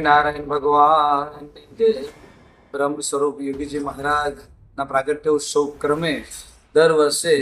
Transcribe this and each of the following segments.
નારાયણ ભગવાન. બ્રહ્મ સ્વરૂપ યોગીજી મહારાજના પ્રાગટ્ય ઉત્સવ ક્રમે દર વર્ષે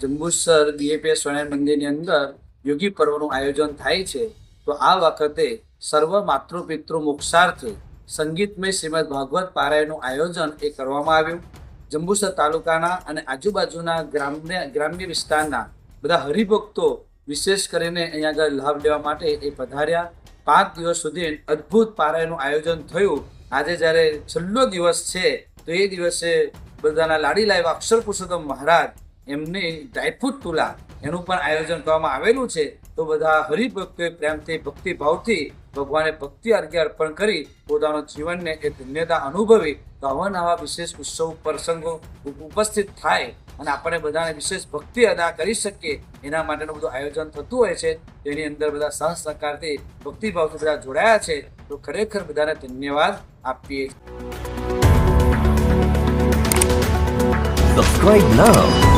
જંબુસર બીએપીએ સ્વામિનારાયણ મંદિરની અંદર યોગી પર્વનું આયોજન થાય છે. તો આ વખતે સર્વ માતૃપિતૃ મોક્ષાર્થે સંગીતમય શ્રીમદ ભાગવત પારાયણનું આયોજન એ કરવામાં આવ્યું. જંબુસર તાલુકાના અને આજુબાજુના ગ્રામ્ય ગ્રામ્ય વિસ્તારના બધા હરિભક્તો વિશેષ કરીને અહીંયા આગળ લાભ લેવા માટે એ પધાર્યા. પાંચ દિવસ સુધી અદ્ભુત પારાયણનું આયોજન થયું. આજે જ્યારે છેલ્લો દિવસ છે, તો એ દિવસે બધાના લાડીલા એવા અક્ષર પુરુષોત્તમ મહારાજ. એમની ડ્રાયફ્રૂટ તુલા, એનું પણ આયોજન કરવામાં આવેલું છે. તો બધા હરિભક્તોએ પ્રેમથી, ભક્તિભાવથી ભગવાને ભક્તિ અર્ઘ્ય અર્પણ કરી પોતાનું જીવનને એ ધન્યતા અનુભવી. તો અવાનવા વિશેષ ઉત્સવ પ્રસંગો ઉપ- ઉપસ્થિત થાય અને આપણે બધાને વિશેષ ભક્તિ અદા કરી શકીએ, એના માટેનું બધું આયોજન થતું હોય છે. તેની અંદર બધા સહ સહકારથી, ભક્તિભાવથી બધા જોડાયા છે. તો ખરેખર બધાને ધન્યવાદ આપીએ Subscribe now.